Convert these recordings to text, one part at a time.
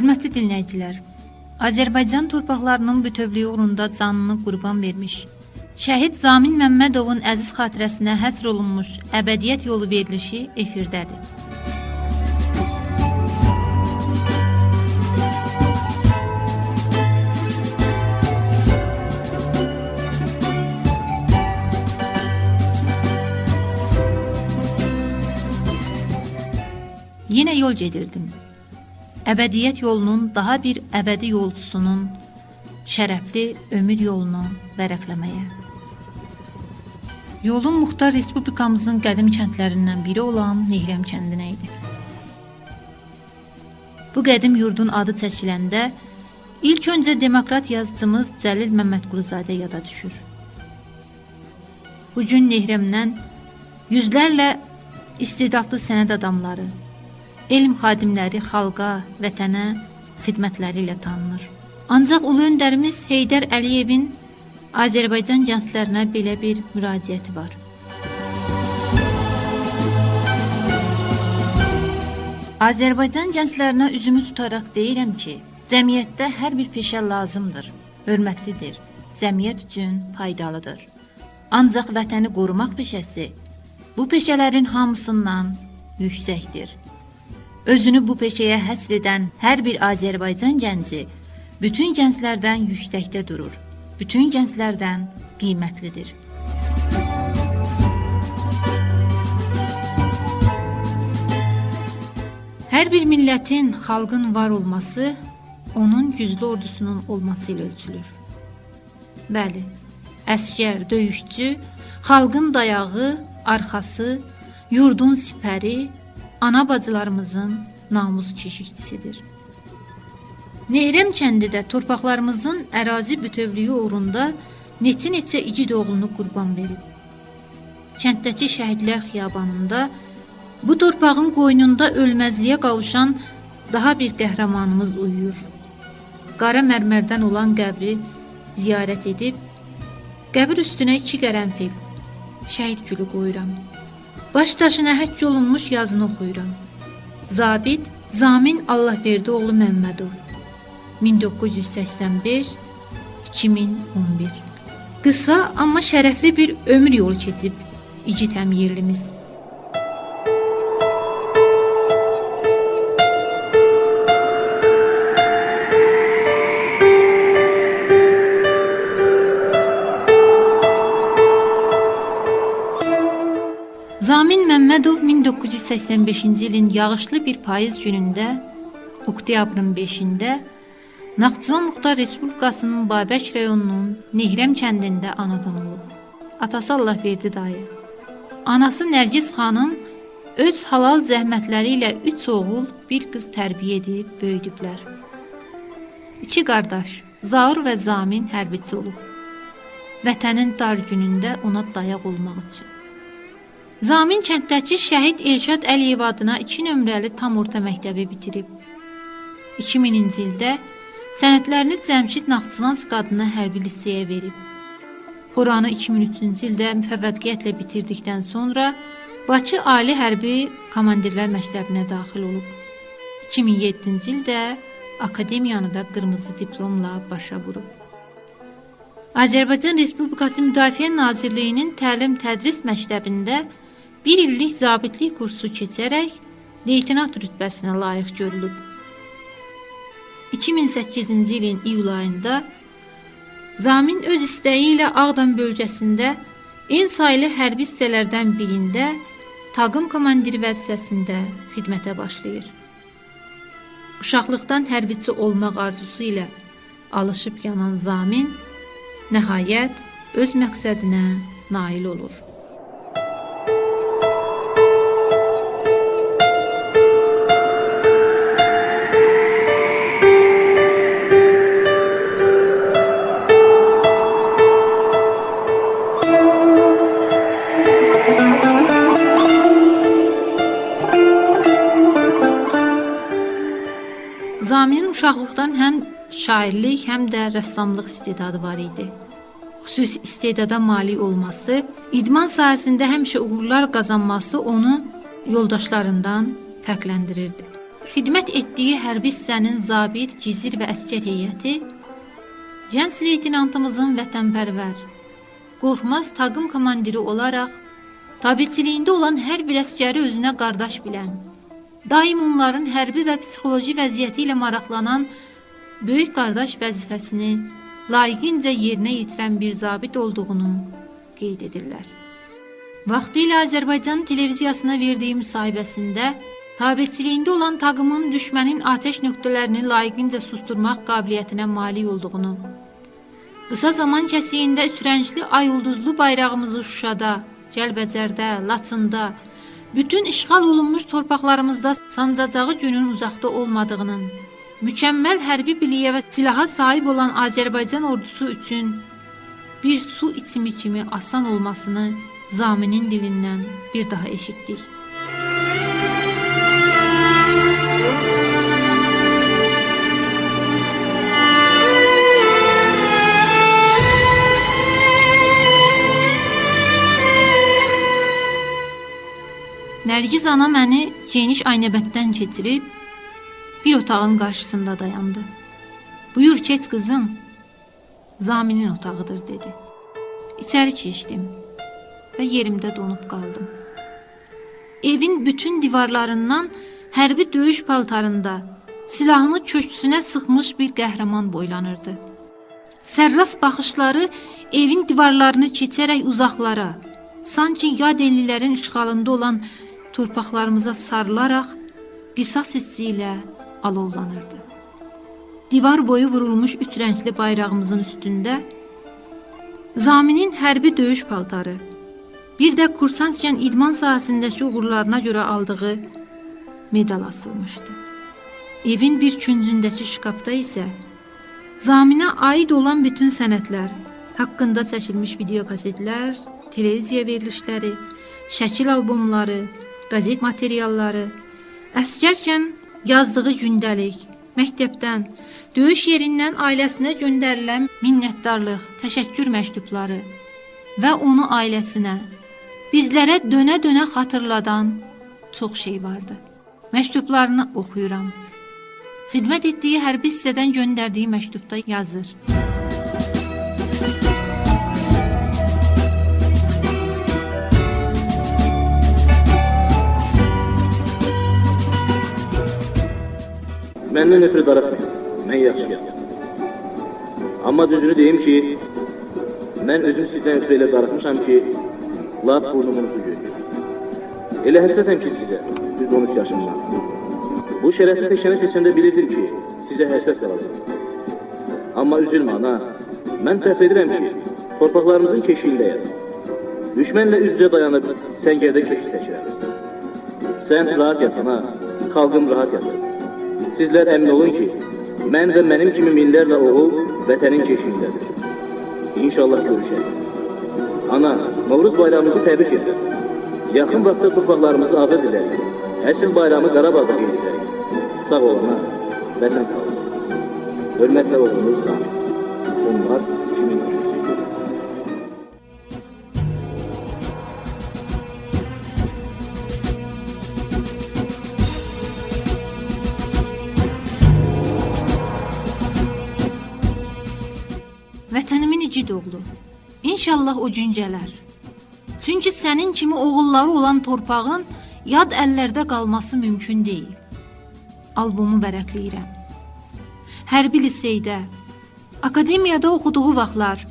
Hörmətli dinləyicilər, Azərbaycan torpaqlarının bütövlüyü uğrunda canını qurban vermiş, şəhid Zamin Məmmədovun əziz xatirəsinə həsr olunmuş Əbədiyyət yolu verilişi efirdədir. Yine yol gedirdim. Əbədiyyət yolunun daha bir əbədi yolcusunun şərəfli ömür yolunu vərəqləməyə. Yolun Muxtar Respublikamızın qədim kəndlərindən biri olan Nehrəm kəndinə idi. Bu qədim yurdun adı çəkiləndə ilk öncə demokrat yazıcımız Cəlil Məmmədquluzadə yada düşür. Bu gün Nehrəmdən yüzlərlə istedadlı sənət adamları, elm xadimləri xalqa, vətənə xidmətləri ilə tanınır. Ancaq ulu öndərimiz Heydər Əliyevin Azərbaycan gənclərinə belə bir müraciəti var. Azərbaycan gənclərinə üzümü tutaraq deyirəm ki, cəmiyyətdə hər bir peşə lazımdır, hörmətlidir, cəmiyyət üçün faydalıdır. Ancaq vətəni qorumaq peşəsi bu peşələrin hamısından yüksəkdir. Özünü bu peşəyə həsr edən hər bir Azərbaycan gənci bütün gənclərdən yüksəkdə durur. Bütün gənclərdən qiymətlidir. Hər bir millətin, xalqın var olması onun güclü ordusunun olması ölçülür. Bəli, əskər, döyüşçü, xalqın dayağı, arxası, yurdun sipəri, ana bacılarımızın namus keşikçisidir. Nehrəm kəndi də torpaqlarımızın ərazi bütövlüyü uğrunda neçə-neçə igid oğlunu qurban verib. Kənddəki şəhidlər xiyabanında bu torpağın qoynunda ölməzliyə qavuşan daha bir qəhrəmanımız uyuyur. Qara mərmərdən olan qəbri ziyarət edib, qəbir üstünə iki qərənfil, şəhid gülü qoyuram. Baş daşına həkk olunmuş yazını oxuyuram. Zabit Zamin Allahverdioğlu Məmmədov 1985 2011 Qısa amma şərəfli bir ömür yolu keçib igid həm Zamin Məmmədov 1985-ci ilin yağışlı bir payız günündə oktyabrın 5-də Naxçıvan Muxtar Respublikasının Babək rayonunun Nehrəm kəndində anadan olub. Atası Allahverdi dayı. Anası Nərgiz xanım öz halal zəhmətləri ilə 3 oğul, bir qız tərbiyə edib böyüdüblər. İki qardaş, Zaur və Zamin hərbiçi olub. Vətənin dar günündə ona dayaq olmaq üçün. Zamin kənddəki şəhid Elşad Əliyev adına 2 nömrəli tam orta məktəbi bitirib. 2000-ci ildə sənədlərini Cəmşid Naxçıvans qadına hərbi liseyə verib. Quranı 2003-cü ildə müvəffəqiyyətlə bitirdikdən sonra Bakı Ali Hərbi Komandirlər Məktəbinə daxil olub. 2007-ci ildə akademiyanı da qırmızı diplomla başa vurub. Azərbaycan Respublikası Müdafiə Nazirliyinin Təlim-Tədris Məktəbində bir illik zabitlik kursu keçərək leytenant rütbəsinə layiq görülüb. 2008-ci ilin iyul ayında Zamin öz istəyi ilə Ağdam bölgəsində en saylı hərbi hissələrdən birində taqım komandiri vəzifəsində xidmətə başlayır. Uşaqlıqdan hərbiçi olmaq arzusu ilə alışıb yanan Zamin nəhayət öz məqsədinə nail olur. Uşaqlıqdan həm şairlik, həm də rəssamlıq istedadı var idi. Xüsusi istedada malik olması, idman sahəsində həmişə uğurlar qazanması onu yoldaşlarından fərqləndirirdi. xidmət etdiyi hərbi hissənin zabit, gizir və əskər heyəti gənc leytenantımızın vətənpərvər, qorxmaz taqım komandiri olaraq tabiçiliyində olan hər bir əskəri özünə qardaş bilən, daim onların hərbi və psixoloji vəziyyəti ilə maraqlanan böyük qardaş vəzifəsini layiqincə yerinə yetirən bir zabit olduğunu qeyd edirlər. Vaxtilə Azərbaycan televiziyasına verdiyi müsahibəsində tabiçiliyində olan taqımın düşmənin atəş nöqtələrini layiqincə susturmaq qabiliyyətinə malik olduğunu, qısa zaman kəsiyində üçrəngli ay ulduzlu bayrağımızı Şuşada, Gəlbəcərdə, Laçında, bütün işğal olunmuş torpaqlarımızda sancacağı günün uzaqda olmadığının, mükəmməl hərbi biliyə və silaha sahib olan Azərbaycan ordusu üçün bir su içimi kimi asan olmasını Zaminin dilindən bir daha eşitdik. Nərgiz ana məni geniş aynəbətdən keçirib bir otağın qarşısında dayandı. Buyur keç qızım. Zaminin otağıdır dedi. İçəri keçdim və yerimdə donub qaldım. Evin bütün divarlarından hərbi döyüş paltarında silahını köksünə sıxmış bir qəhrəman boylanırdı. Sərras baxışları evin divarlarını keçərək uzaqlara, sanki yad ellilərin işğalında olan torpaqlarımıza sarılaraq qisas hissi ilə alovlanırdı. Divar boyu vurulmuş üç rəngli bayrağımızın üstündə Zaminin hərbi döyüş paltarı, bir də kursantkən idman sahəsindəki uğurlarına görə aldığı medal asılmışdı. Evin bir küncündəki şkafda isə Zaminə aid olan bütün sənədlər, haqqında çəkilmiş video kasetlər, televiziya verilişləri, şəkil albomları, qəzet materialları, əskərkən yazdığı gündəlik, məktəbdən, döyüş yerindən ailəsinə göndərilən minnətdarlıq, təşəkkür məktubları və onu ailəsinə, bizlərə dönə-dönə xatırladan çox şey vardı. Məktublarını oxuyuram. Xidmət etdiyi hərbi hissədən göndərdiyi məktubda yazır. Məndən ötürü darıxmayın. Mən yaxşıyam. Amma düzünü deyim ki, mən özüm sizdən ötürü elə darıxmışam ki, lap burnumunuzu görür. Elə həsrətəm ki sizə, düz 13 yaşımda. Bu şərəfli peşəni seçəndə bilirdim ki, sizə həsrət qalacaq. Amma üzülmə ana, mən fəxr edirəm ki, torpaqlarımızın keşiyindəyəm. Düşmənlə üz-üzə dayanıb səngərdə keşik çəkirəm. Sən rahat yat ana, xalqım rahat yatsın. Sizlər əmin olun ki, mən və mənim kimi minlərlə oğul vətənin keşiyindədir. İnşallah görüşərik. Ana, Novruz bayramımızı təbrik edirəm. Yaxın vaxtda torpaqlarımızı azad edərik. Əsl bayramı Qarabağda qeyd edərik. Sağ olun, ha. Vətən sağ olsun. Hörmətlə oğlunuz Sami. Bunlar İnşallah o gün gələr. Çünki sənin kimi oğulları olan torpağın yad əllərdə qalması mümkün deyil. Albomu vərəqləyirəm. Hərbi liseydə, akademiyada oxuduğu vaxtlar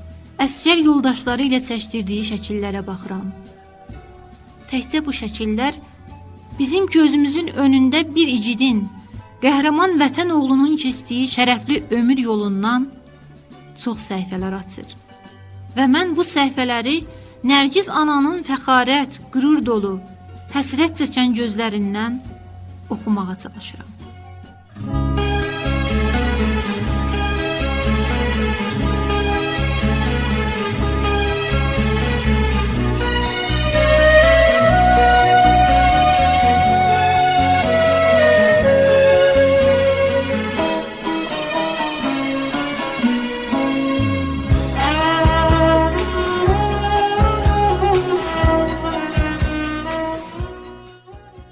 əsgər yoldaşları ilə çəkdirdiyi şəkillərə baxıram. Təkcə bu şəkillər bizim gözümüzün önündə bir igidin, qəhrəman vətən oğlunun keçdiyi şərəfli ömür yolundan çox səhifələr açır. Və mən bu səhifələri Nərgiz ananın fəxarət, qürur dolu, həsrət çəkən gözlərindən oxumağa çalışıram.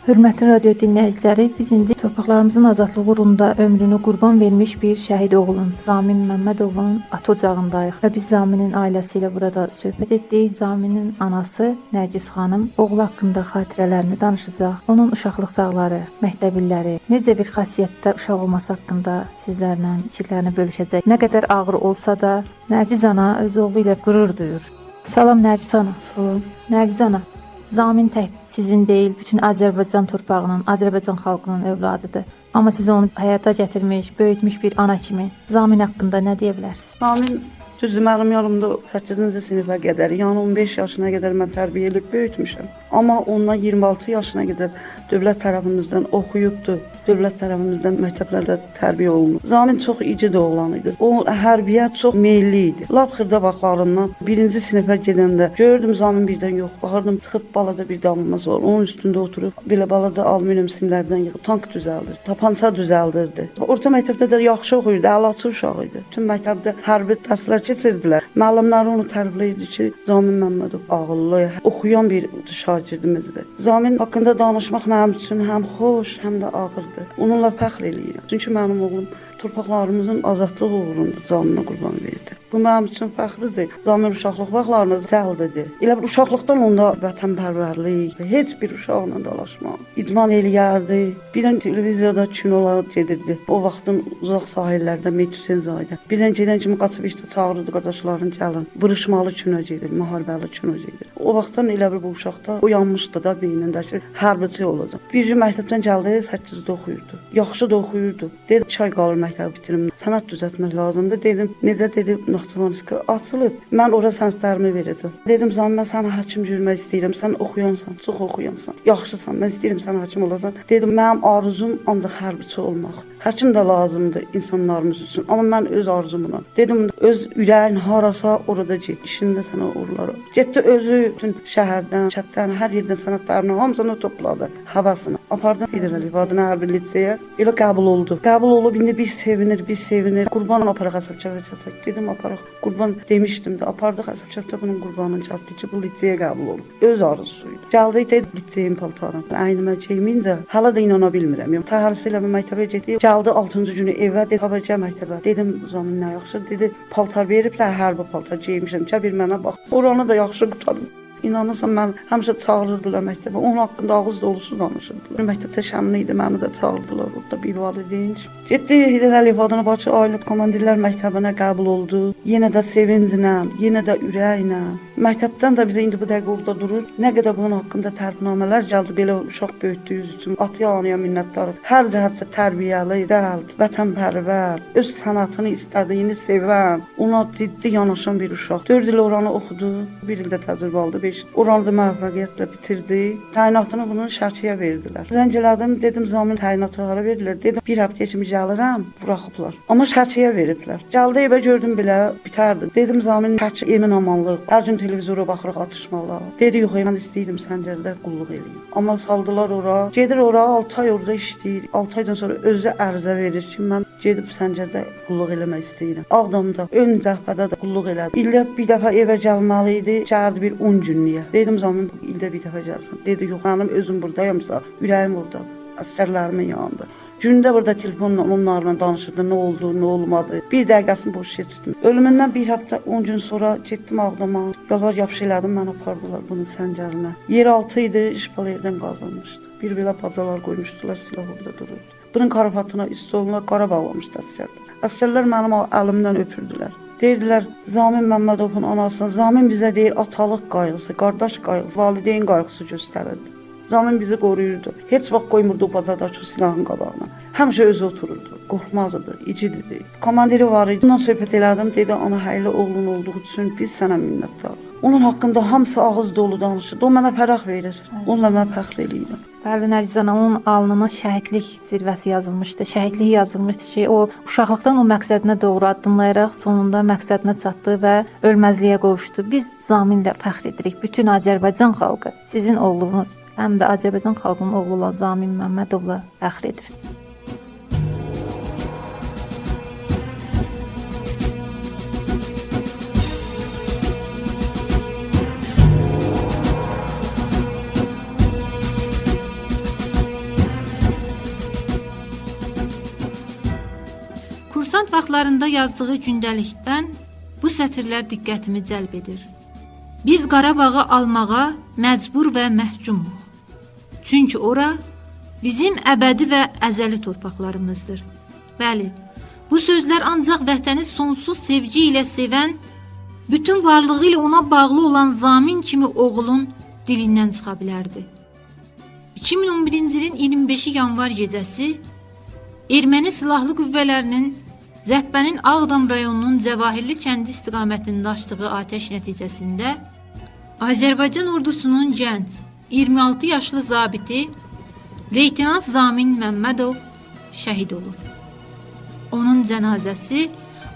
Hörmətli radio dinləyiciləri, biz indi torpaqlarımızın azadlığı uğrunda ömrünü qurban vermiş bir şəhid oğlun Zamin Məmmədovun ata ocağındayıq və biz Zaminin ailəsi ilə burada söhbət etdik. Zaminin anası Nərgiz xanım oğlu haqqında xatirələrini danışacaq. Onun uşaqlıq çağları, məktəb illəri, necə bir xasiyyətdə uşaq olması haqqında sizlərlə fikirlərini bölüşəcək. Nə qədər ağır olsa da Nərgiz ana öz oğlu ilə qürur duyur. Salam Nərgiz ana. Salam. Nərgiz ana, Zamin tək sizin deyil, bütün Azərbaycan torpağının, Azərbaycan xalqının övladıdır. Amma siz onu həyata gətirmiş, böyütmüş bir ana kimi Zamin haqqında nə deyə bilərsiniz? Ramin düzdür mənim yanımda 8-ci sinifə qədər, yəni 15 yaşına qədər mən tərbiyə edib böyütmüşəm. Amma ondan 26 yaşına qədər dövlət tərəfimizdən oxuyubdu. Dövlət tərəfimizdən məktəblərdə tərbiyə olunub. Zamin çox igid oğlan idi. O hərbiyə çox meylli idi. Lap xırda vaxtlarından 1-ci sinifə gedəndə gördüm Zamin birdən yox. Baxırdım çıxıb balaca bir damımız var. Onun üstündə oturub belə balaca alüminium simlərdən yığıb tank düzəldir. Tapança düzəldirdi. Orta məktəbdə də yaxşı oxuyurdu, əlaçı uşaq idi. Bütün məktəbdə hərbi dərslər keçirdilər. Müəllimləri onu tərbiyələyirdi ki, Zamin Məmmədov ağıllı, oxuyan bir şagirdimizdir. Zamin haqqında danışmaq mənim üçün həm xoş, həm də ağırdır. Onunla fəxr eləyirəm. Çünki mənim oğlum torpaqlarımızın azadlığı uğrunda canını qurban verdi. Bu mənim üçün fəxridir. Zamin uşaqlıq vaxtlarında zəldidir. Elə bir uşaqlıqdan onda vətənpərvərlik, heç bir uşaqla dalaşmaq, idman eləyərdi. Birdən televiziyada kinolar gedirdi. O vaxtın uzaq sahillərdə Metusenzadə. Birdən gedən kimi qaçıb işte çağırırdı qardaşların gəlin. Vuruşmalı kino gedir, müharibəli kino gedir. O vaxtdan elə bir bu uşaqda oyanmışdı da beynində ki, hərbiçi olacaq. Bir gün məktəbdən gəldi, 8-də oxuyurdu. Yaxşı da oxuyurdu. Dedi, çay qalır məktəbi bitirim. Sənət düzəltmək lazımdır. Dedim, necə dedi, Naxçıvanski açılıb. Mən ora sənədlərimi verəcəm. Dedim, "Zan mən sənə hakim görmək istəyirəm. Sən oxuyansan, çox oxuyansan. Yaxşısan. Mən istəyirəm sən hakim olasan." Dedim, "Mənim arzum ancaq hərbiçi olmaq. Həkim də lazımdır insanlarımız üçün, amma mən öz arzumla. Dedim, öz ürəyin harasa orada get. İşində sənə uğurlar. Getdi özü bütün şəhərdən, kənddən, hər yerdən sənədlərini hamısını topladı. Havasını. Apardım İdrəli Vadına hərbi liseyə. Elə qəbul oldu. Qəbul olub indi bir sevinir, bir sevinir. Qurban aparaq Əsəbkəvə kəsək. Dedim aparaq. Qurban demişdim də apardıq Əsəbkəvdə bunun qurbanını kəsdi ki, bu liseyə qəbul olub. Öz arzusuydu. Gəldi dedi liseyin paltarını. Əynimə geymincə hələ də inana bilmirəm. Yəni səhərisi ilə məktəbə getdi. Gəldi 6-cı günü evə, dedi, "Xabacə məktəbə." Dedim, "Zamin nə yaxşı." Dedi, "Paltar veriblər, hərbi paltar geymişəm. Çə bir mənə bax. Oranı da yaxşı qurtardım. İnanırsan mən həmişə çağırırdılar məktəbə. Onun haqqında ağız dolusu danışırdılar. Məktəbdə şənli idi, məni də çağırdılar. Orada bir valideyn. Getdi Heydər Əliyev adına Bakı Ailə Komandirlər Məktəbinə qəbul oldu. Yenə də sevinclə, yenə də ürəklə. Məktəbdən də bizə indi bu dəqiqə orada durur. Nə qədər bunun haqqında tərbimələr gəldi belə uşaq böyütdüyünüz üçün. Ataya anaya minnətdarım. Hər cəhətdə tərbiyəli, dəl, vətənpərvər, öz sənətini istədiyini sevən, ona ciddi yanaşan bir uşaq. 4 il oranı oxudu, 1 ildə təcrübə aldı, 5 oranı da müvəffəqiyyətlə bitirdi. Təyinatını bunun Şəkiyə verdilər. Zəng elədim, dedim zamin təyinatı hara verdilər? Dedim bir həftəyə kimi gəlirəm, buraxıblar. Amma Şəkiyə veriblər. Gəldi evə gördüm belə bitərdi. Dedim zamin Şəki emin amanlıq. Hər gün televizora baxırıq atışmalar. Dedi yox, mən istəyirdim Səncərdə qulluq eləyim. Amma saldılar ora. Gedir ora 6 ay orada işləyir. 6 aydan sonra özü ərizə verir ki, mən gedib Səncərdə qulluq eləmək istəyirəm. Ağdamda ön dəfədə də qulluq elədim. İldə bir dəfə evə gəlməli idi. Gəldi bir 10 günlüyə. Dedim zamin ildə bir dəfə gəlsin. Dedi yox, mənim özüm burdayamsa, ürəyim burdadır. Əsgərlərimin yanında. Gündə burada telefonla onlarla danışırdı, nə oldu, nə olmadı. Bir dəqiqəsini boş keçirdim. Ölümündən bir həftə 10 gün sonra getdim Ağdama. Yalvar yapış elədim, mən apardılar bunu Səncərinə. Yeraltı idi, işbal evdən qazanmışdı. Bir belə bazalar qoymuşdular, silah orada dururdu. Bunun karafatına üstü oluna qara bağlamışdı əsgərlər. Əsgərlər mənim əlimdən öpürdülər. Deyirdilər, Zamin Məmmədovun anasını, Zamin bizə deyir atalıq qayğısı, qardaş qayğısı, valideyn qayğısı göstərirdi. Zamin bizi qoruyurdu. Heç vaxt qoymurdu o bazardakı silahın qabağına. Həmişə özü otururdu. Qorxmazdı, igid idi. Komandiri var idi. Ondan söhbət elədim. Dedi, ana hayırlı oğlun olduğu üçün biz sənə minnətdarıq. Onun haqqında hamısı ağız dolu danışır. O mənə fərəx verir. Onunla mən fəxr eləyirəm. Bəli, Nərgizana onun alnına şəhidlik zirvəsi yazılmışdı. Şəhidlik yazılmışdı ki, o uşaqlıqdan o məqsədinə doğru addımlayaraq sonunda məqsədinə çatdı və ölməzliyə qovuşdu. Biz Zaminlə fəxr edirik. Bütün Azərbaycan xalqı sizin oğlunuz, həm də Azərbaycan xalqının oğlu olan Zamin Məmmədovla fəxr edir. Vaxtlarında yazdığı gündəlikdən bu sətirlər diqqətimi cəlb edir. Biz Qarabağı almağa məcbur və məhcumuq. Çünki ora bizim əbədi və əzəli torpaqlarımızdır. Bəli, bu sözlər ancaq vətəni sonsuz sevgi ilə sevən, bütün varlığı ilə ona bağlı olan zamin kimi oğlun dilindən çıxa bilərdi. 2011-ci ilin 25 yanvar gecəsi Erməni silahlı qüvvələrinin Zəhbənin Ağdam rayonunun Cəvahirli kəndi istiqamətində açdığı atəş nəticəsində Azərbaycan ordusunun gənc 26 yaşlı zabiti Leytenant Zamin Məmmədov şəhid olur. Onun cənazəsi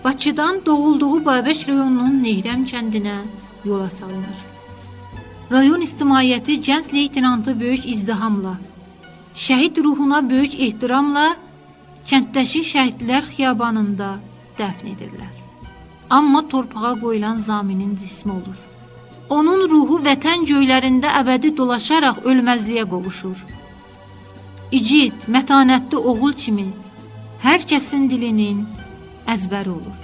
Bakıdan doğulduğu Babək rayonunun Nehrəm kəndinə yola salınır. Rayon ictimaiyyəti gənc leytenantı böyük izdihamla, şəhid ruhuna böyük ehtiramla kənddəki şəhidlər xiyabanında dəfn edirlər. Amma torpağa qoyulan zaminin cismi olur. Onun ruhu vətən göylərində əbədi dolaşaraq ölməzliyə qovuşur. İgid, mətanətli oğul kimi hər kəsin dilinin əzbəri olur.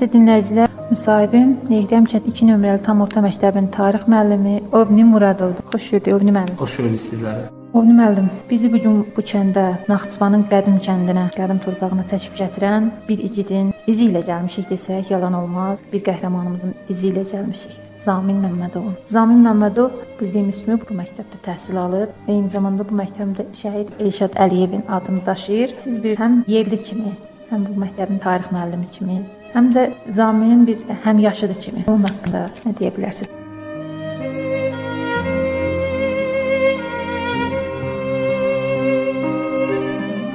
Hörmətli dinləyicilər, müsahibim Nehrəm kənd 2 nömrəli tam orta məktəbin tarix müəllimi Ovni Muradovdur. Xoş gördük Ovni müəllim. Xoş gördük sizləri. Ovni müəllim, bizi bu gün bu kəndə, Naxçıvanın qədim kəndinə, qədim torpağına çəkib gətirən bir igidin izi ilə gəlmişik desək yalan olmaz. Bir qəhrəmanımızın izi ilə gəlmişik. Zamin Məmmədov. Zamin Məmmədov bildiyimiz kimi bu məktəbdə təhsil alıb eyni zamanda bu məktəbdə şəhid Elşad Əliyevin adını daşıyır. Siz bir həm yerli kimi, həm bu məktəbin tarix müəllimi kimi, həm də Zaminin bir həmyaşıdı kimi onun haqqında nə deyə bilərsiniz?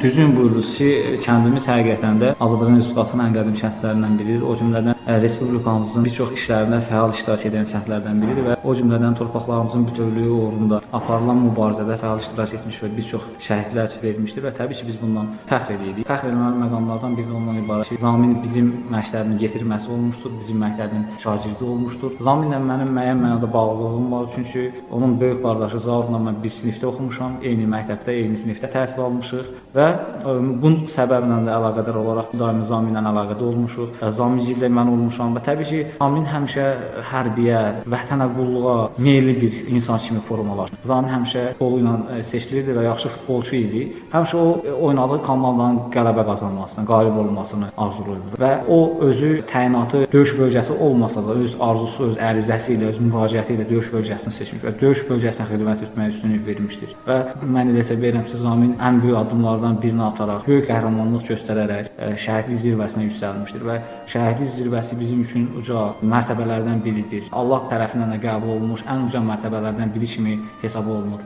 Düzün buyururuz ki, kəndimiz həqiqətən də Azərbaycan Respublikasının ən qədim kəndlərindən biridir. O cümlədən respublikamızın bir çox işlərində fəal iştirak edən kəndlərdən biridir və o cümlədən torpaqlarımızın bütövlüyü uğrunda aparılan mübarizədə fəal iştirak etmiş və bir çox şəhidlər vermişdir və təbii ki, biz bundan fəxr edirik. Fəxr etməli məqamlardan biri də ondan ibarət ki, Zamin bizim məktəbin yetirməsi olmuşdur, bizim məktəbin şagirdi olmuşdur. Zaminlə mənim müəyyən mənada bağlılığım var, çünki onun böyük qardaşı Zaurla mən bir sinifdə oxumuşam, eyni məktəbdə, eyni sinifdə təhsil almışıq və bunun səbəblə də əlaqədar olaraq daimi Zamin ilə əlaqədə olmuşuq. Ə, Zamicillə mən olmuşam və təbii ki, Zamin həmişə hərbiyə, vətənə qulluğa meylli bir insan kimi formalar. Zamin həmişə futbolu ilə ə, seçilirdi və yaxşı futbolçu idi. Həmişə o ə, oynadığı komandanın qələbə qazanmasını, qalib olmasını arzulayırdı və o özü təyinatı döyüş bölgəsi olmasa da öz arzusu, öz ərizəsi ilə, öz müraciəti ilə döyüş bölgəsini seçmiş və döyüş bölgəsinə xidmət etməyə üstünlük vermişdir. Və mən elə hesab edirəm ki, Zamin ən böyük addımlardan birini ataraq, böyük qəhrəmanlıq göstərərək ə, şəhidlik zirvəsinə yüksəlmişdir və şəhidlik zirvəsi bizim üçün uca mərtəbələrdən biridir. Allah tərəfindən də qəbul olunmuş ən uca mərtəbələrdən biri kimi hesab olunur.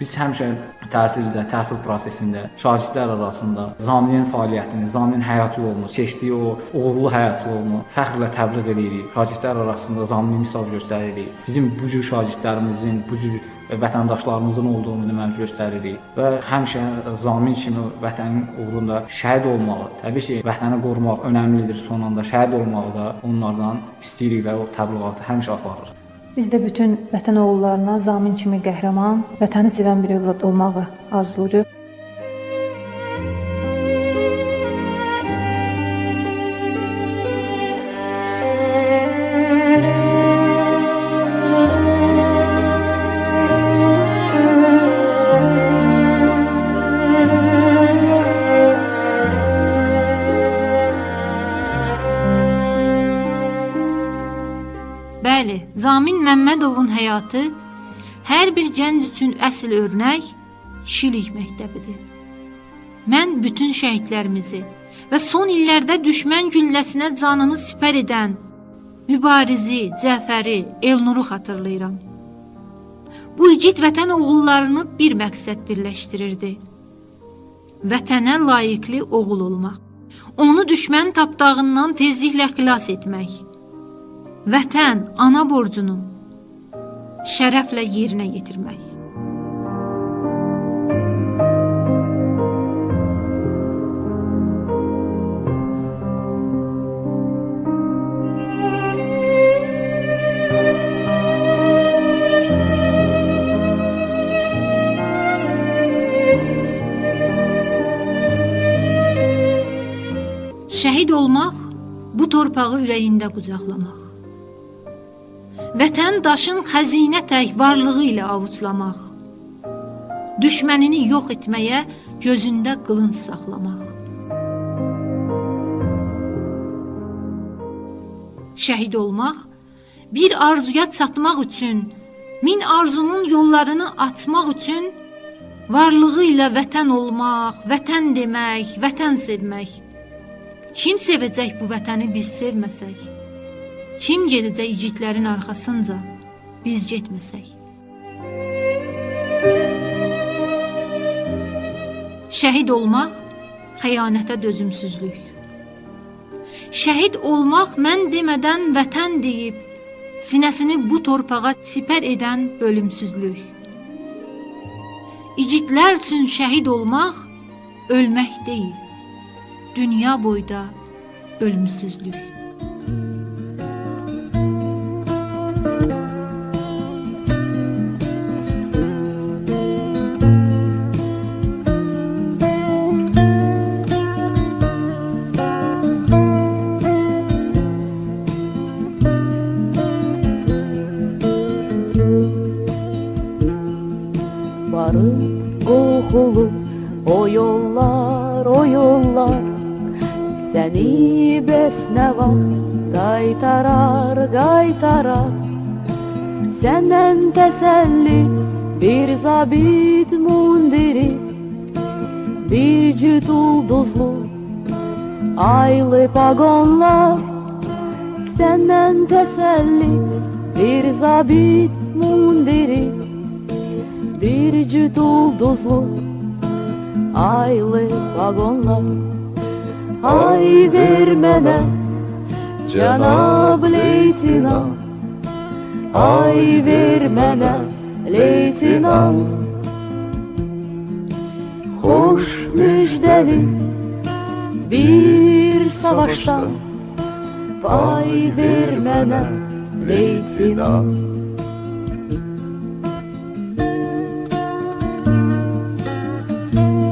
Biz həmişə təhsildə, təhsil prosesində şagirdlər arasında Zaminin fəaliyyətini, Zaminin həyat yolunu, keçdiyi o uğurlu həyat yolunu fəxrlə təbliğ edirik. Şagirdlər arasında Zamini misal göstəririk. Bizim bu cür şagirdlərimizin, bu cür vətəndaşlarımızın olduğunu deməli göstəririk və həmişə zamin kimi vətənin uğrunda şəhid olmağı, təbii ki, vətəni qorumaq önəmlidir. Son anda şəhid olmağı da onlardan istəyirik və o təbliğatı həmişə aparırıq. Biz də bütün vətən oğullarına Zamin kimi qəhrəman, vətəni sevən bir övlad olmağı arzulayırıq. Bəli, Zamin Məmmədovun həyatı hər bir gənc üçün əsl örnək kişilik məktəbidir. Mən bütün şəhidlərimizi və son illərdə düşmən gülləsinə canını sipər edən Mübarizi, Cəfəri, Elnuru xatırlayıram. Bu igid vətən oğullarını bir məqsəd birləşdirirdi. Vətənə layiqli oğul olmaq. Onu düşmən tapdağından tezliklə xilas etmək. Vətən, ana borcunu şərəflə yerinə yetirmək. Şəhid olmaq bu torpağı ürəyində qucaqlamaq. Vətən daşın xəzinə tək varlığı ilə avuclamaq. Düşmənini yox etməyə gözündə qılınc saxlamaq. Şəhid olmaq bir arzuya çatmaq üçün, min arzunun yollarını açmaq üçün varlığı ilə vətən olmaq, vətən demək, vətən sevmək. Kim sevəcək bu vətəni biz sevməsək? Kim gedəcək igidlərin arxasınca biz getməsək? Şəhid olmaq xəyanətə dözümsüzlük. Şəhid olmaq mən demədən vətən deyib sinəsini bu torpağa sipər edən bölümsüzlük. İgidlər üçün şəhid olmaq ölmək deyil dünya boyda ölümsüzlük. Kaytarar Senden teselli bir zabit mundiri Bir cüt ulduzlu aylı pagonlar Senden teselli bir zabit mundiri Bir cüt ulduzlu aylı vagonlar Ay vermene Cenab leytinant Ay vermene leytinant Hoş müjdeli bir savaştan Pay vermene leytinant O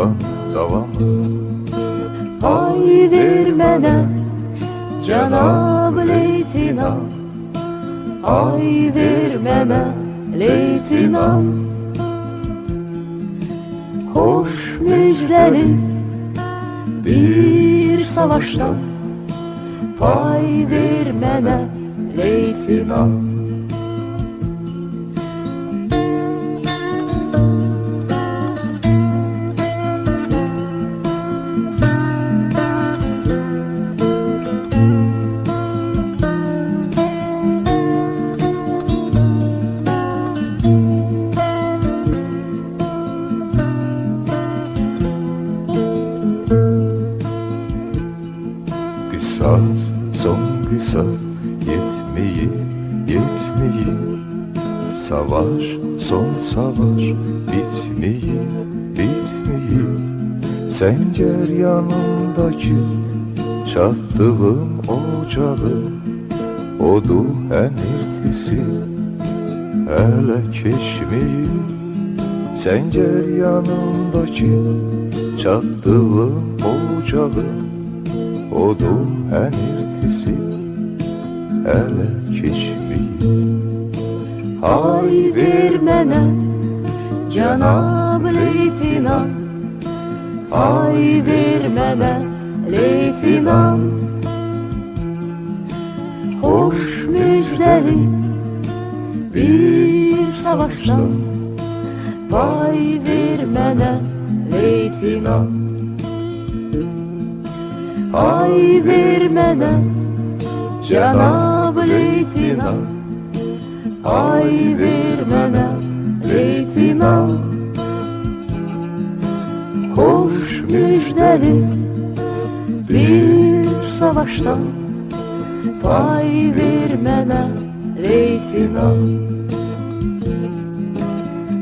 kan davamız Ay vermene Cenab leytinant Ay vermene leytinant Hoş müjdeli bir savaştan Pay vermene leytinant son kısas yetmeyi yetmeyi. Savaş son savaş. Bitmeyi bitmeyi. Sencer yanındaki çattığım ocağı. Odu henirtisi hele keşmeyi Səncər yanındakı çatdığım ocağın Odun hənirtisi hələ keçməyib Ay ver mənə Cənab leytinant Ay ver mənə leytinant Xoş müjdəli bir savaşdan Vay ver mənə leytinant Ay ver mənə Cənab leytinant Ay ver mənə leytinant Xoş müjdəli bir savaşdan Pay ver mənə leytinant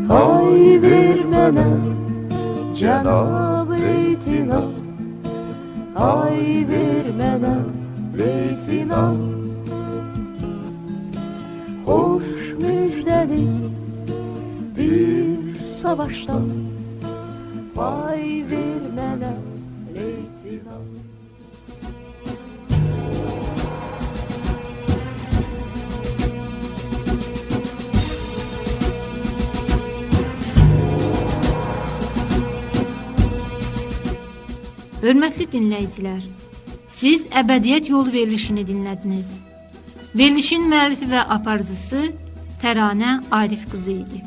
Ay ver mənə cənab leytinant Ay ver mənə leytinant Xoş müjdəli bir savaşdan Vay ver Hörmətli dinləyicilər, siz Əbədiyyət yolu verilişini dinlədiniz. Verilişin müəllifi və aparıcısı Təranə Arif qızı idi.